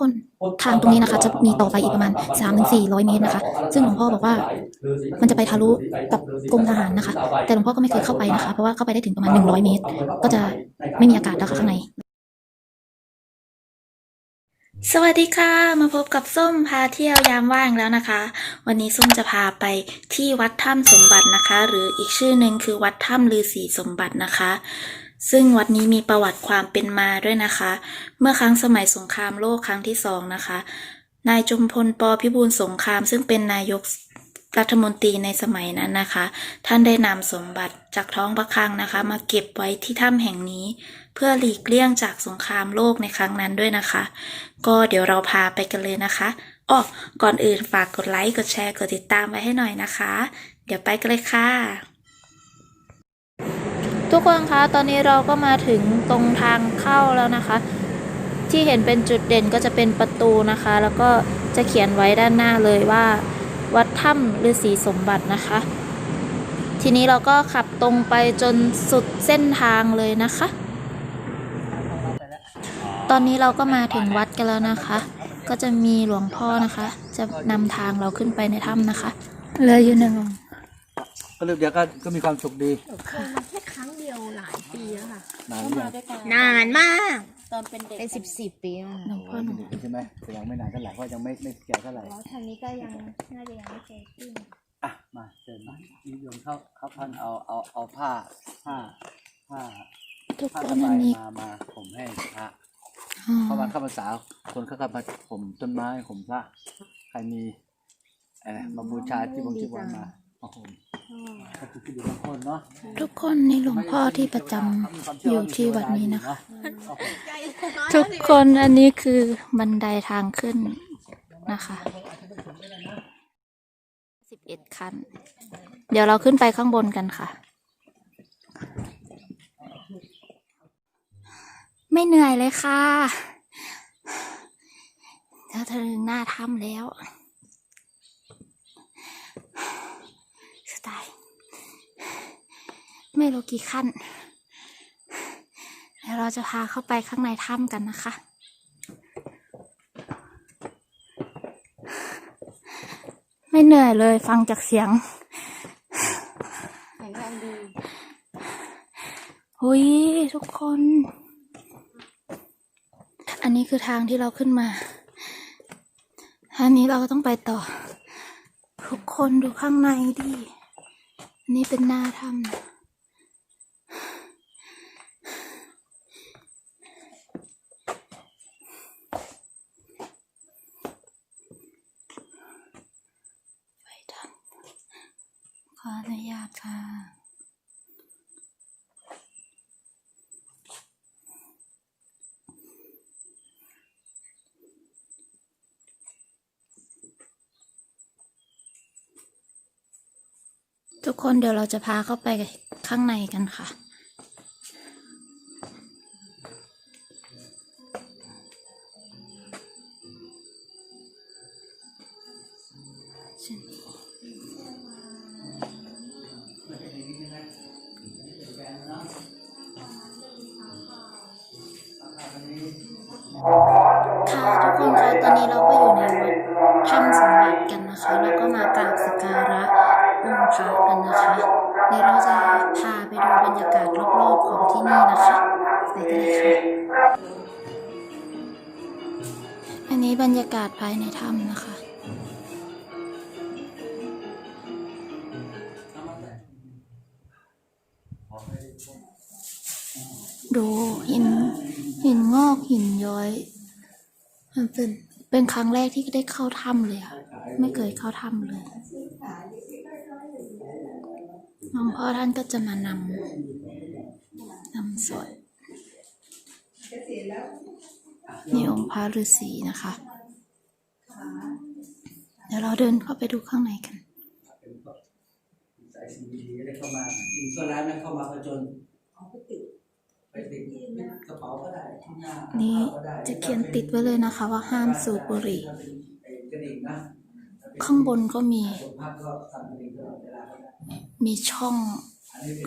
คนทางตรงนี้นะคะ จะมีต่อไปอีกประมาณ3-4ถึง400เมตรนะคะ ซึ่งหลวงพ่อบอกว่ามันจะไปทะลุกับกรมทหารนะคะ แต่หลวงพ่อก็ไม่เคยเข้าไปนะคะ เพราะว่าเข้าไปได้ถึงประมาณ 100 เมตร ก็จะไม่มีอากาศแล้วค่ะข้างใน สวัสดีค่ะ มาพบกับส้มพาเที่ยวยามว่างแล้วนะคะ วันนี้ส้มจะพาไปที่วัดถ้ำสมบัตินะคะ หรืออีกชื่อหนึ่งคือวัดถ้ำฤาษีสมบัตินะคะ ซึ่งวัดนี้มีประวัติความเป็นมาด้วยนะคะ เมื่อครั้งสมัยสงครามโลกครั้งที่สองนะคะ นายจุมพลปพิบูลสงคราม ซึ่งเป็นนายกรัฐมนตรีในสมัยนั้นนะคะ ท่านได้นำสมบัติจากท้องพระคลังนะคะ มาเก็บไว้ที่ถ้ำแห่งนี้ เพื่อหลีกเลี่ยงจากสงครามโลกในครั้งนั้นด้วยนะคะ ก็เดี๋ยวเราพาไปกันเลยนะคะอ้อก่อนอื่นฝากกดไลค์กดแชร์กดติดตามไว้ให้หน่อยนะคะ เดี๋ยวไปกันเลยค่ะ ทุกคนคะตอนนี้เราก็มาถึงตรงทางเข้าแล้วนะคะ ที่เห็นเป็นจุดเด่นก็จะเป็นประตูนะคะ แล้วก็จะเขียนไว้ด้านหน้าเลยว่า วัดถ้ำฤาษีสมบัตินะคะ ทีนี้เราก็ขับตรงไปจนสุดเส้นทางเลยนะคะ ตอนนี้เราก็มาถึงวัดกันแล้วนะคะ ก็จะมีหลวงพ่อนะคะ จะนำทางเราขึ้นไปในถ้ำนะคะเหลืออยู่หนึ่งองค์ ก็ลูกเดียวก็ก็มีความสุขดีเคย แล้วค่ะนานหรือยังนานมาก ตอนเป็นเด็กเป็นสิบสิบปีแล้วหลวงพ่อหนูเด็กใช่ไหมแต่ยังไม่นานเท่าไหร่เพราะยังไม่ไม่แก่เท่าไหร่แล้วทางนี้ก็ยังน่าจะยังไม่เคยขึ้นอะมาเชิญมานิยมเข้าเข้าพันเอาเอาเอาผ้าผ้าผ้าทุกผ้าคสนอับานยนี้มามาผมให้พระอ๋อเพราะวันเข้าพรรษาคนเข้ามาผมต้นไม้ผมพระใครมีอะไรมาบูชาที่บงที่วันมาโอ้โหก็คือ ที่ดีบางคนเนาะทุกคนนี่หลวงพ่อที่ประจำอยู่ที่วัดนี้นะคะ ทุกคนอันนี้คือบันไดทางขึ้นนะคะสิบเอ็ดขั้น เดี๋ยวเราขึ้นไปข้างบนกันค่ะ ไม่เหนื่อยเลยค่ะเราถึงหน้าถ้ำแล้วสไตล์ ไม่รู้กี่ขั้นเดี๋ยวเราจะพาเข้าไปข้างในถ้ำกันนะคะ ไม่เหนื่อยเลยฟังจากเสียงแข็งแรงดีหุยทุกคน อันนี้คือทางที่เราขึ้นมา อันนี้เราก็ต้องไปต่อ ทุกคนดูข้างในดิ อันนี้เป็นหน้าถ้ำนะไปถ้ำขออนุญาตค่ะ ทุกคนเดี๋ยวเราจะพาเข้าไปข้างในกันค่ะ ค่ะ ทุกคนคะตอนนี้เราก็อยู่ในวัดถ้ำสมบัติกันนะคะ แล้วก็มากราบสักการะ เดี๋ยวเราจะพาไปดูบรรยากาศรอบๆของที่นี่นะคะไปกันเลยค่ะ อันนี้บรรยากาศภายในถ้ำนะคะ ดูหินหินงอกหินย้อย มันเป็นเป็นครั้งแรกที่ได้เข้าถ้ำเลยอะไม่เคยเข้าถ้ำเลย หลวงพ่อท่านก็จะมานำนำสวดนี่องค์พระฤาษีนะคะ เดี๋ยวเราเดินเข้าไปดูข้างในกันสายสีดีได้เข้ามาสิ่งชั่ายไม่เข้ามาผจญไปติดกระเป๋าก็ได้ที่หน้านี่จะเขียนติดไว้เลยนะคะ ว่าห้ามสูบบุหรี่กระดิ่งนะข้างบนก็มี มีช่อง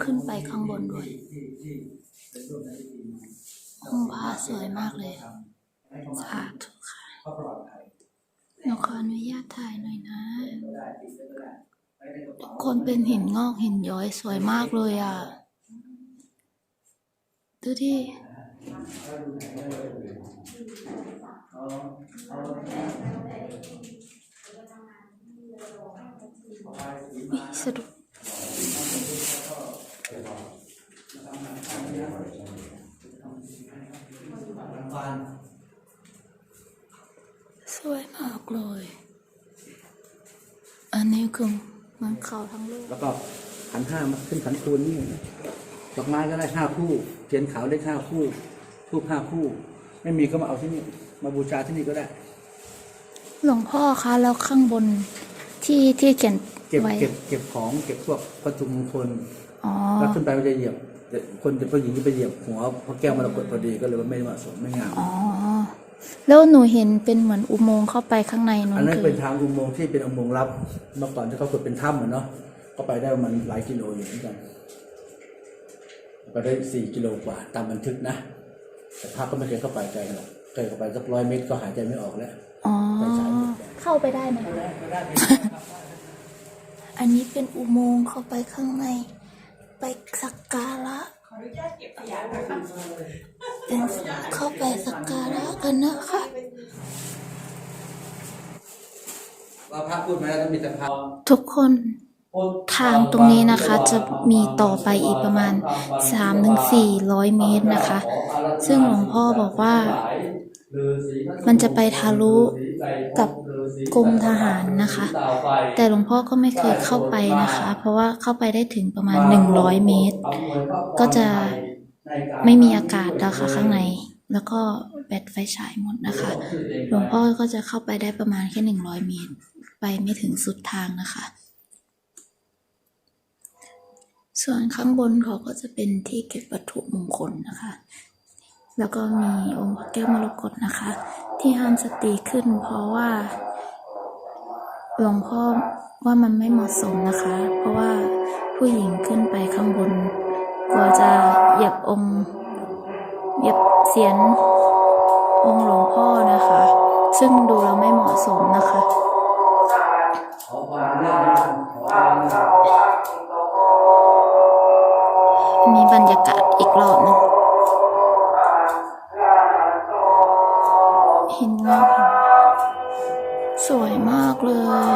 ขึ้นไปข้างบนด้วยที่ที่เป็นรูปในพิธีห้องพระสวยมากเลยให้เข้ามาสาธุค่ะหนูขออนุญาตถ่ายหน่อยนะ ทุกคนเป็นหินงอกหินย้อยสวยมากเลยอะ ดูที่สะดุด สวยมากเลย อันนี้คือมันเขาทั้งลูกแล้วก็ขันห้ามาขึ้นขันคูณนี่ดอกไม้ก็ได้ห้าคู่ เทียนขาวได้ห้าคู่ทูบห้าคู่ ไม่มีก็มาเอาที่นี่ มาบูชาที่นี่ก็ได้ หลวงพ่อคะแล้วข้างบนที่ที่เขียนเก็บไว้ เก็บเก็บของเก็บพวกวัตถุมงคลอ๋อ แล้วขึ้นไปมันจะเหยียบแต่คนจะผู้หญิงจะไปเหยียบหัวพระแก้วมรกตพอดีก็เลยว่าไม่เหมาะสมไม่งามอ๋อ แล้วหนูเห็นเป็นเหมือนอุโมงค์เข้าไปข้างในนู้อันนนั้นคือเป็นทางอุโมงค์ที่เป็นอุโมงค์ลับเมื่อก่อนที่เขาเกิดเป็นถ้ำอะเนาะก็ไปได้ประมาณหลายกิโลอยู่เหมือนกันไปได้สี่กิโลกว่าตามบันทึกนะแต่ภาพก็ไม่เคยเข้าไปไกลหรอกเคยเข้าไปสักร้อยเมตรก็หายใจไม่ออกแล้วอ๋อ ไปฉายหมดแดงเข้าไปได้ไหม อันนี้เป็นอุโมงค์เข้าไปข้างใน ไปสักการะเป็นเข้าไปสักการะกันนะคะว่าพระพูดมาแล้วต้องมีแต่พระทุกคนทางตรงนี้นะคะจะมีต่อไปอีกประมาณ 3-400 เมตรนะคะ ซึ่งหลวงพ่อบอกว่า มันจะไปทะลุกับ กรมทหารนะคะ แต่หลวงพ่อก็ไม่เคยเข้าไปนะคะ เพราะว่าเข้าไปได้ถึงประมาณ 100 เมตร ก็จะไม่มีอากาศแล้วค่ะข้างใน แล้วก็แบตไฟฉายหมดนะคะ หลวงพ่อก็จะเข้าไปได้ประมาณแค่ 100 เมตร ไปไม่ถึงสุดทางนะคะ ส่วนข้างบนเขาก็จะเป็นที่เก็บวัตถุมงคลนะคะแล้วก็มีองค์พระแก้วมรกตนะคะ ที่ห้ามสตรีขึ้นเพราะว่า หลวงพ่อว่ามันไม่เหมาะสมนะคะ เพราะว่าผู้หญิงขึ้นไปข้างบนกลัวจะเหยียบองค์เหยียบเสียนองค์หลวงพ่อนะคะ ซึ่งดูแล้วไม่เหมาะสมนะคะมีบรรยากาศอีกรอบหนึง สวยมากเลย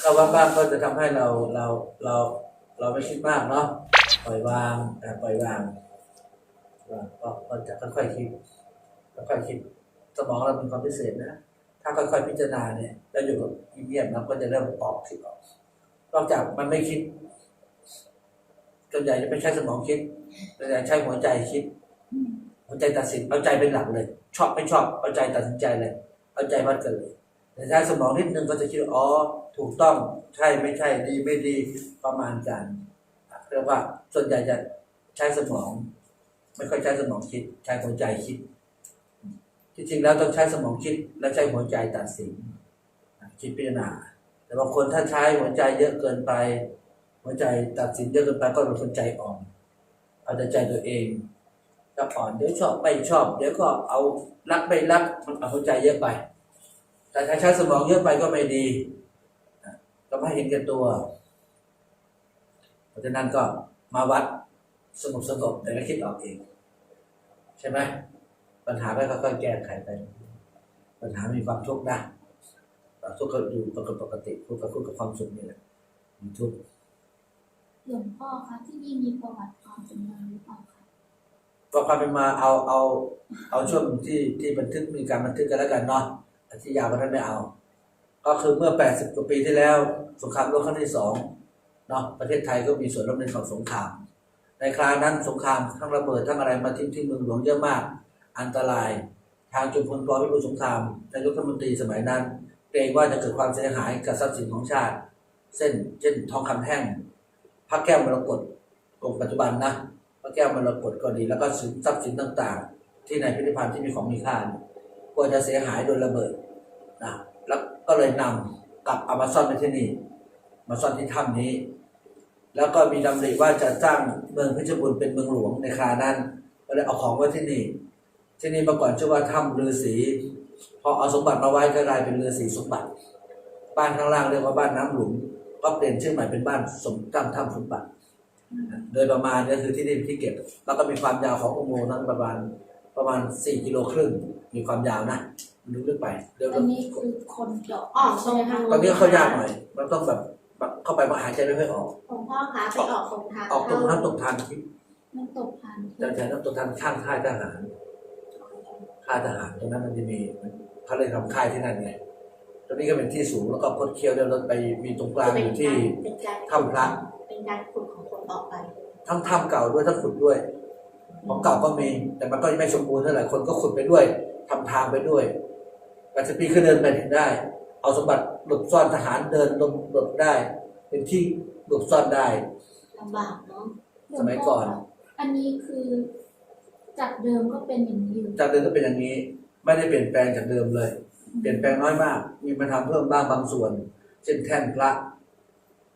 เราว่าบ้างก็จะทำให้เราเราเราเราไม่คิดมากเนาะปล่อยวางแต่ปล่อยวางวางก็ก็จะค่อยๆคิดค่อยๆคิดสมองเราเป็นความพิเศษนะ ถ้าค่อยๆพิจารณาเนี่ยแล้วอยู่กับเงียบๆเราก็จะเริ่มออกคิดออกนอกจากมันไม่คิดส่วนใหญ่จะไม่ใช้สมองคิดส่วนใหญ่ใช้หัวใจคิด หัวใจตัดสินเอาใจเป็นหลักเลย ชอบไม่ชอบเอาใจตัดสินใจเลย เอาใจวัดกันเลยแต่ใช้สมองนิดนึงก็จะคิดอ๋อถูกต้องใช่ไม่ใช่ดีไม่ดีประมาณกันเรียกว่าส่วนใหญ่จะใช้สมอง ไม่ค่อยใช้สมองคิด ใช้หัวใจคิดที่จริงแล้วต้องใช้สมองคิดและใช้หัวใจตัดสินคิดพิจารณาแต่บางคนถ้าใช้หัวใจเยอะเกินไป หัวใจตัดสินเยอะเกินไปก็เป็นคนใจอ่อนเอาแต่ใจตัวเอง ก็อ่อนเดี๋ยวชอบไม่ชอบ เดี๋ยวก็เอารักไม่รักมันเอาใจเยอะไป แต่ถ้าใช้สมองเยอะไปก็ไม่ดีนะก็ไม่เห็นแก่ตัว เพราะฉะนั้นก็มาวัดสงบสงบแต่ก็คิดออกเอง ใช่ไหมปัญหาก็ค่อยแก้ไขไป ปัญหามีความทุกข์นะทุกข์ก็อยู่ปกติปกติทุกข์กับทุกข์กับความสุขนี่แหละมีทุกข์หลวงพ่อคะที่นี่มีประวัติความเป็นมาหรือเปล่าค ก็ความเป็นมาเอาเอาเอาช่วงที่ที่บันทึกมีการบันทึกกันแล้วกันเนาะอันที่ยาวกว่านั้นไม่เอา ก็คือเมื่อ 80 กว่าปีที่แล้วสงครามโลกครั้งที่สองเนาะประเทศไทยก็มีส่วนร่วมในของสงคราม ในคราวนั้นสงครามทั้งระเบิดทั้งอะไรมาทิ้งที่เมืองหลวงเยอะมาก อันตราย ทางจุมพลปพิบูลสงครามนายกรัฐมนตรีสมัยนั้นเกรงว่าจะเกิดความเสียหายกับทรัพย์สินของชาติ เส้นเช่นทองคำแท่งพระแก้วมรกตองค์ปัจจุบันนะ พระแก้วมรกตก็ดี แล้วก็สินทรัพย์สินต่างๆ ที่ในพิพิธภัณฑ์ที่มีของมีค่ากลัวจะเสียหายโดนระเบิดนะแล้วก็เลยนำกลับเอามาซ่อนไว้ที่นี่มาซ่อนที่ถ้ำนี้ แล้วก็มีดำริว่าจะสร้างเมืองเพชรบูรณ์เป็นเมืองหลวงในครานั้นก็เลยเอาของไว้ที่นี่ ที่นี่เมื่อก่อนชื่อว่าถ้ำฤาษีพอเอาสมบัติมาไว้ก็กลายเป็นฤาษีสมบัติ บ้านข้างล่างเรียกว่าบ้านน้ำหลุม ก็เปลี่ยนชื่อใหม่เป็นบ้านสมถ้ำถ้ำสมบัติ โดยประมาณก็คือที่นี่ที่เก็บ แล้วก็มีความยาวของอุโมงค์นั้นประมาณประมาณสี่กิโลครึ่งมีความยาวนะมันลึกๆไปเดี๋ยวอันนี้คือคนเจาะออกตรงทางตอนนี้เข้ายากหน่อยมันต้องแบบแบบเข้าไปมาหายใจไม่ค่อยออกหลวงพ่อคะไปออกตรงทางออกตรงน้ำตกทานที่น้ำตกผ่านแต่แต่น้ำตกทานข้างค่ายทหารค่ายทหารตรงนั้นมันจะมีเขาเลยทำค่ายที่นั่นไงตรงนี้ก็เป็นที่สูงแล้วก็คดเคี้ยวเดินรถไปมีตรงกลางอยู่ที่เป็นการถ้ำพระ เป็นการขุดของคนต่อไป ทั้งถ้ำเก่าด้วยทั้งขุดด้วย ของเก่าก็มี แต่มันก็ไม่สมบูรณ์เท่าไหร่คนก็ขุดไปด้วยทำทางไปด้วยแปดสิบปีคือเดินไปถึงได้ เอาสมบัติหลบซ่อนทหารเดินลงหลบได้ เป็นที่หลบซ่อนได้ลำบากเนาะสมัยก่อน อันนี้คือจากเดิมก็เป็นอย่างนี้อยู่จากเดิมก็เป็นอย่างนี้ ไม่ได้เปลี่ยนแปลงจากเดิมเลย เปลี่ยนแปลงน้อยมาก มีมาทำเพิ่มบ้างบางส่วน เช่นแท่นพระ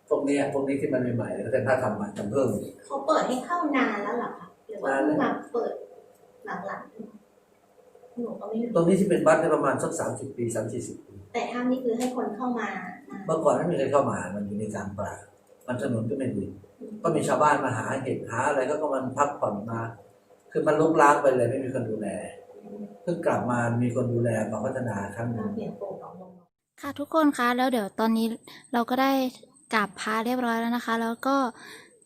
พวกเนี้ยพวกนี้ที่มันใหม่ๆแล้วแต่ถ้าทำใหม่ทำเพิ่มเขาเปิดให้เข้านานแล้วเหรอคะหรือว่าเพิ่งมาเปิดหลังๆหนูก็ไม่รู้ตรงนี้ที่เป็นวัดได้ประมาณสักสามสิบปีสามสี่สิบปีแต่ถ้ำนี่คือให้คนเข้ามานะเมื่อก่อนไม่มีใครเข้ามามันอยู่ในกลางป่ามันถนนก็ไม่ดีก็มีชาวบ้านมาหาเห็ดหาอะไรก็ก็มันพักผ่อนมา คือมันลุกล้างไปเลยไม่มีคนดูแลเพิ่งกลับมามีคนดูแลมาพัฒนาครั้งหนึ่มางเปลี่ยนโปรของลงค่ะทุกคนคะแล้วเดี๋ยวตอนนี้เราก็ได้ กราบพระเรียบร้อยแล้วนะคะ แล้วก็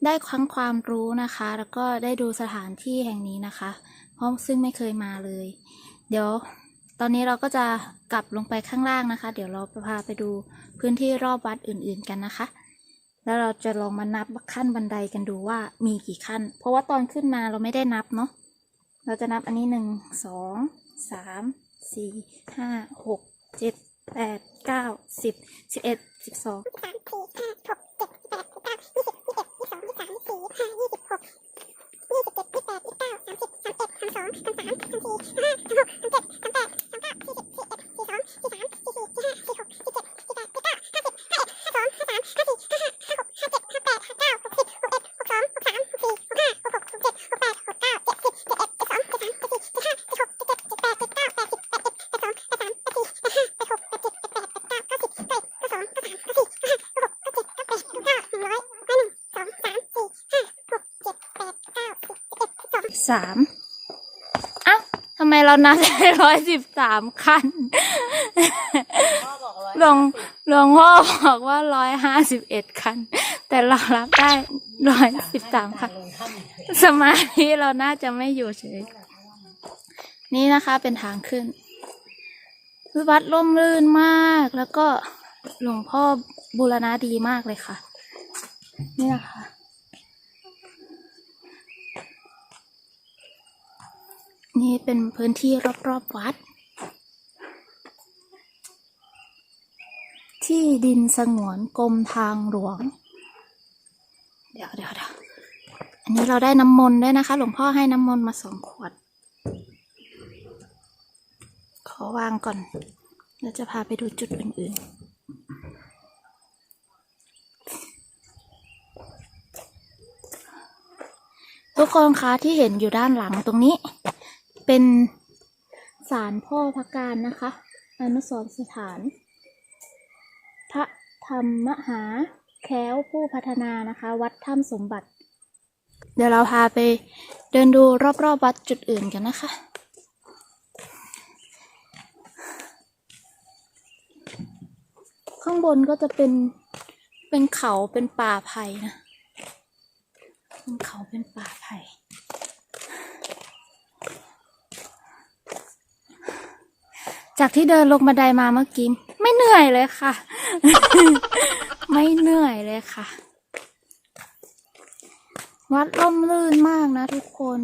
ได้ครั้งความรู้นะคะ แล้วก็ได้ดูสถานที่แห่งนี้นะคะ เพราะซึ่งไม่เคยมาเลย เดี๋ยวตอนนี้เราก็จะกลับลงไปข้างล่างนะคะ เดี๋ยวเราพาไปดูพื้นที่รอบวัดอื่นๆกันนะคะ แล้วเราจะลองมานับขั้นบันไดกันดูว่ามีกี่ขั้น เพราะว่าตอนขึ้นมาเราไม่ได้นับเนาะ เราจะนับอันนี้หนึ่งสองสามสี่ห้าหกเจ็ด แปดเก้าสิบสิบเอ็ดสิบสองสามสี่ห้าหกเจ็ดแปดเก้าสิบสิบเอ็ดสิบสองสามสี่สี่ห้าสี่หกสี่เจ็ด อ้าทำไมเรานับได้ร้อยสิบสามขั้นหลวงหลวงพ่อบอกว่าร้อยห้าสิบเอ็ดขั้นแต่เรารับได้ร้อยสิบสามขั้นสมาธิเราน่าจะไม่อยู่เฉย นี่นะคะเป็นทางขึ้นวัดร่มรื่นมากแล้วก็หลวงพ่อบูรณะดีมากเลยค่ะ นี่นะคะ นี่ เป็นพื้นที่รอบๆวัด ที่ดินสงวนกรมทางหลวง เดี๋ยวเดี๋ยวเดี๋ยวอันนี้เราได้น้ำมนต์ด้วยนะคะ หลวงพ่อให้น้ำมนต์มาสองขวด ขอวางก่อนแล้วจะพาไปดูจุดอื่นๆทุกคนคะที่เห็นอยู่ด้านหลังตรงนี้ เป็นศาลพ่อพระการนะคะ อนุสรสถาน พระธรรมมหาแค้วผู้พัฒนานะคะ วัดถ้ำสมบัติ เดี๋ยวเราพาไปเดินดูรอบๆวัดจุดอื่นกันนะคะ ข้างบนก็จะเป็นเป็นเขาเป็นป่าไผ่นะเป็นเขาเป็นป่าไผ่ จากที่เดินลงบันไดมาเมื่อกี้ไม่เหนื่อยเลยค่ะ ไม่เหนื่อยเลยค่ะ วัดร่มรื่นมากนะทุกคน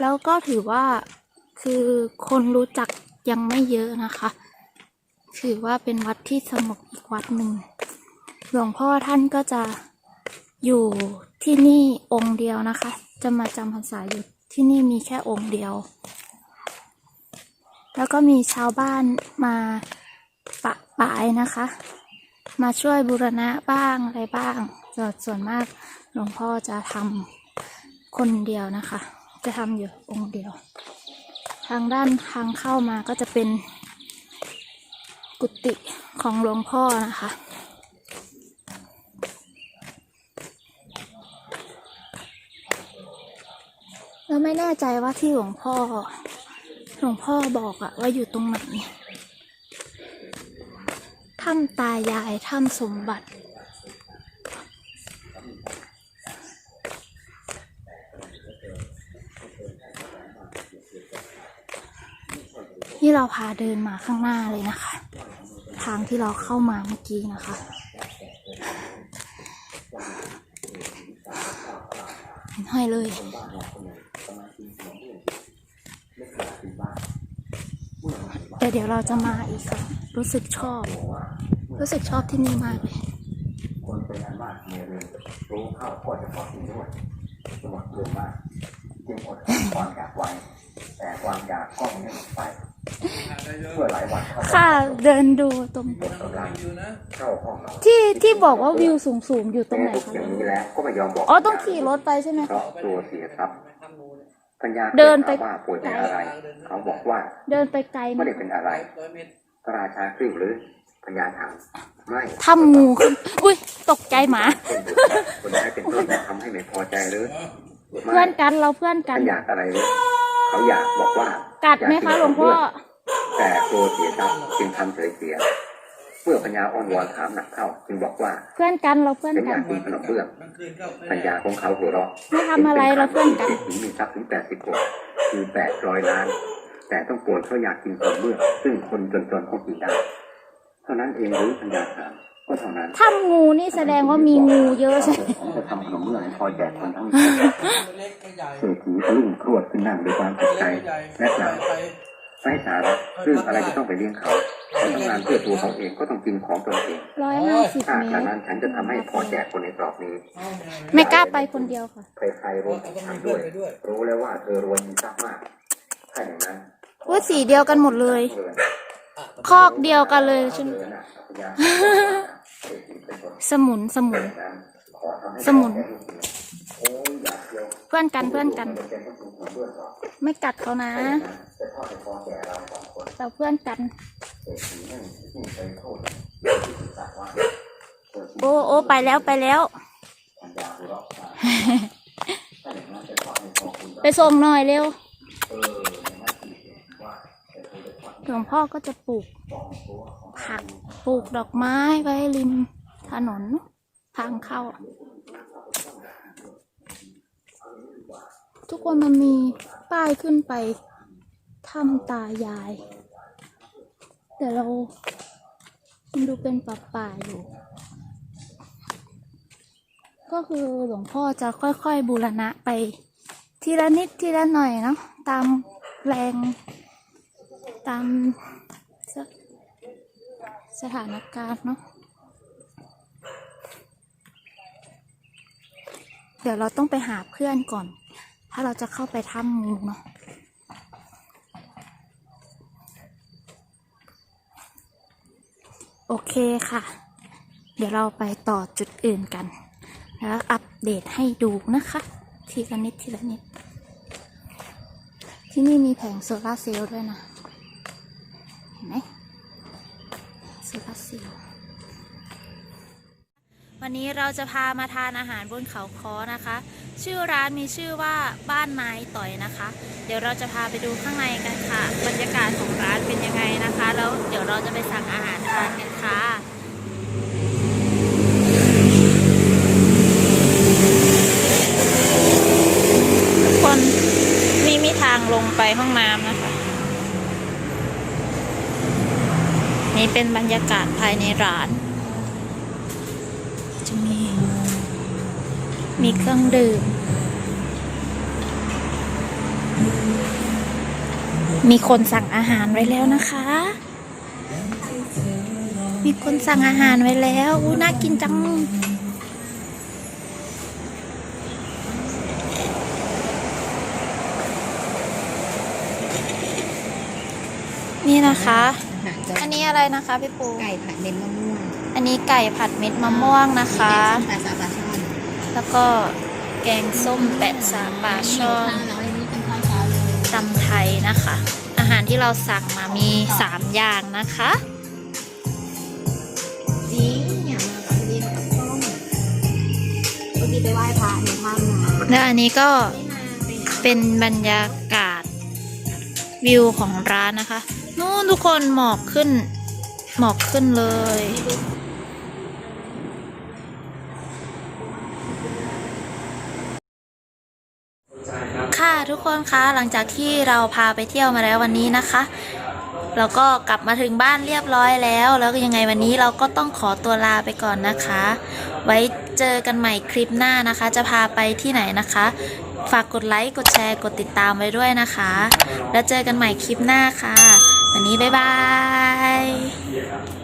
แล้วก็ถือว่าคือคนรู้จักยังไม่เยอะนะคะ ถือว่าเป็นวัดที่สงบอีกวัดหนึ่ง หลวงพ่อท่านก็จะอยู่ที่นี่องค์เดียวนะคะ จะมาจำพรรษาอยู่ที่นี่มีแค่องค์เดียว แล้วก็มีชาวบ้านมาปะปายนะคะ มาช่วยบูรณะบ้างอะไรบ้างส่วนส่วนมากหลวงพ่อจะทำคนเดียวนะคะ จะทำอยู่องค์เดียว ทางด้านทางเข้ามาก็จะเป็นกุฏิของหลวงพ่อนะคะ เราไม่แน่ใจว่าที่หลวงพ่อ หลวงพ่อบอกอะว่าอยู่ตรงไหนถ้ำตายายถ้ำสมบัติ นี่เราพาเดินมาข้างหน้าเลยนะคะ ทางที่เราเข้ามาเมื่อกี้นะคะเห็นห้อยเลย แต่เดี๋ยวเราจะมาอีกค่ะ รู้สึกชอบ รู้สึกชอบที่นี่มากเลยคนเป็นอันมากเมียเรือนรู้เข้าก็จะพอกินด้วยจังหวัดเรือนมากจึงอดความอยากไว้แต่ความอยากก็ไม่หมดไปเมื่อหลายวันเข้าค่ะเดินดูตรงเด็กกำลังเข้าห้องนอนที่ที่บอกว่าวิวสูงสูงๆอยู่ตรงไหนทุกคะอย่างนี้แล้วก็ไม่ยอมบอกอ๋อต้องขี่รถไปใช่ไหมเพคะราะกลัวเสียทรั พย์ปัญญาเดินไปถามว่าป่วยเป็นอะไร เขาบอกว่า เดินไปไกลไหมไม่ได้เป็นอะไรพระราชากริ้วหรือปัญญาถามไม่ถ้ำงูขึ้นอุ้ยตกใจหมาเป็นบุตรคนร้ายเป็นต้นทำให้ไม่พอใจหรือเพื่อนกันเราเพื่อนกัท่านนอยากอะไรหรือเขาอยากบอกว่า กัดไหมคะหลวงพ่อแต่กลัวเสียทรัพย์จึงทำเฉยเสีย เมื่อปัญญาอ้อนวอนถามหนักเข้าจึงบอกว่าเพื่อนกันเราเพื่อนฉันอกัยานกกินขนมเบื้องกลางคืนก็ไม่ปัญญาของเขาหัวเราะไม่ทำอะไรเราเพื่อนกันศรษฐีมีทรัพย์ถึงแปดสิบกว่าคือแปดร้อยล้าน แต่ต้องโกรธเพราะอยากกินขนมเบื้องซึ่งคนจนๆคงกินได้เท่านั้นเองหรือปัญญาถามก็เท่านั้น ถ้ำงูนี่แสดงว่ามีงูเยอะใช่ไหมผมจะทำขนมเบื้องให้พอแจกคนทั้งหมดเล็กไม่ใหญ่เศรษฐีทะลุ่มครวดขึ้นนั่งด้วยความตกใจเล็กไม่ใหญ่และกล่าวไป ไร้สาระเรื่องอะไรจะต้องไปเลี้ยงเขาเขาทำงานเพื่อตัวเขาเองก็ต้องกินของตัวเองร้อยห้าสิบถ้าเมครั้งตรนั้นฉันจะทำให้พอแจกคนในตรอกนี้ไม่กล้าไปคนเดียวค่ะใครๆรวมถึงฉันด้วย รู้แล้วว่าเธอรวยมีทรัพย์มากถ้าอย่างนั้นว่าสีเดียวกันหมดเลย คอกเดียวกันเลยใช่ไหมเธอน่ะปัญญาเศรษฐีเป็นคนสมุนสมุนอย่างนั้นขอทำให้สมุน โอ้ยอยากเดียว เพื่อนกันเพื่อนกันจะเป็นผู้ถูกเพื่อนหรอกไม่กัดเขานะจะทอดให้พอแก่เราสองคนเราเพื่อนกันเศรษฐีนั่นยิ่งไปโทษที่ศึกษาว่าเธอโอ้โอ้ไปแล้วไปแล้วปัญญาหัวเราะว่าถ้าอย่างนั้นจะทอดให้พอคุณไปส่งหน่อยเร็วเอออย่างนั้นอีกว่าแต่เธอจะทอดหลวงพ่อก็จะปลูกสองตัวของผักปลูกดอกไม้ไว้ริมถนนทางเข้า ทุกคนมันมีป้ายขึ้นไปถ้ำตายาย แต่เรามันดูเป็นป่าป่าอยู่ ก็คือหลวงพ่อจะค่อยๆบูรณะไป ทีละนิดทีละหน่อยเนาะตามแรงตามสสถานการณ์เนาะเดี๋ยวเราต้องไปหาเพื่อนก่อน ถ้าเราจะเข้าไปถ้ำงูเนาะโอเคค่ะ เดี๋ยวเราไปต่อจุดอื่นกัน แล้วอัปเดตให้ดูนะคะ ทีละนิดทีละนิด ที่นี่มีแผงโซลาเซลล์ด้วยนะ เห็นไหมโซลาเซลล์วันนี้เราจะพามาทานอาหารบนเขาคอนะคะ ชื่อร้านมีชื่อว่าบ้านนายต่อยนะคะ เดี๋ยวเราจะพาไปดูข้างในกันค่ะ บรรยากาศของร้านเป็นยังไงนะคะ แล้วเดี๋ยวเราจะไปสั่งอาหารทานกันค่ะทุกคนนี่มีทางลงไปห้องน้ำนะคะ นี่เป็นบรรยากาศภายในร้าน มีเครื่องดื่ม มีคนสั่งอาหารไว้แล้วนะคะ มีคนสั่งอาหารไว้แล้วอู้น่ากินจังนี่นะคะอาหารจะอันนี้อะไรนะคะพี่ปู ไก่ผัดเม็ดมะม่วง อันนี้ไก่ผัดเม็ดมะม่วงนะคะมี แกงส้มปลาซาปลาช่อนแล้วก็แกงส้มแปะสาปลาช่อนข้าวแล้วอันนี้เป็นำไทยนะคะ อาหารที่เราสั่งมามี 3 อย่างนะคะจริงอย่ามากับเรียนกับส้มเมื่อกี้ไปไหว้พระในถ้ำมาแล้วอันนี้ก็ไม่มาไปไหนเป็นบรรยากาศวิวของร้านนะคะ นู่นทุกคนหมอกขึ้น หมอกขึ้นเลย ค่ะ ทุกคนคะหลังจากที่เราพาไปเที่ยวมาแล้ววันนี้นะคะเราก็กลับมาถึงบ้านเรียบร้อยแล้ว แล้วยังไงวันนี้เราก็ต้องขอตัวลาไปก่อนนะคะ ไว้เจอกันใหม่คลิปหน้านะคะ จะพาไปที่ไหนนะคะ ฝากกดไลค์ กดแชร์ กดติดตามไว้ด้วยนะคะ แล้วเจอกันใหม่คลิปหน้าค่ะ วันนี้บ๊ายบาย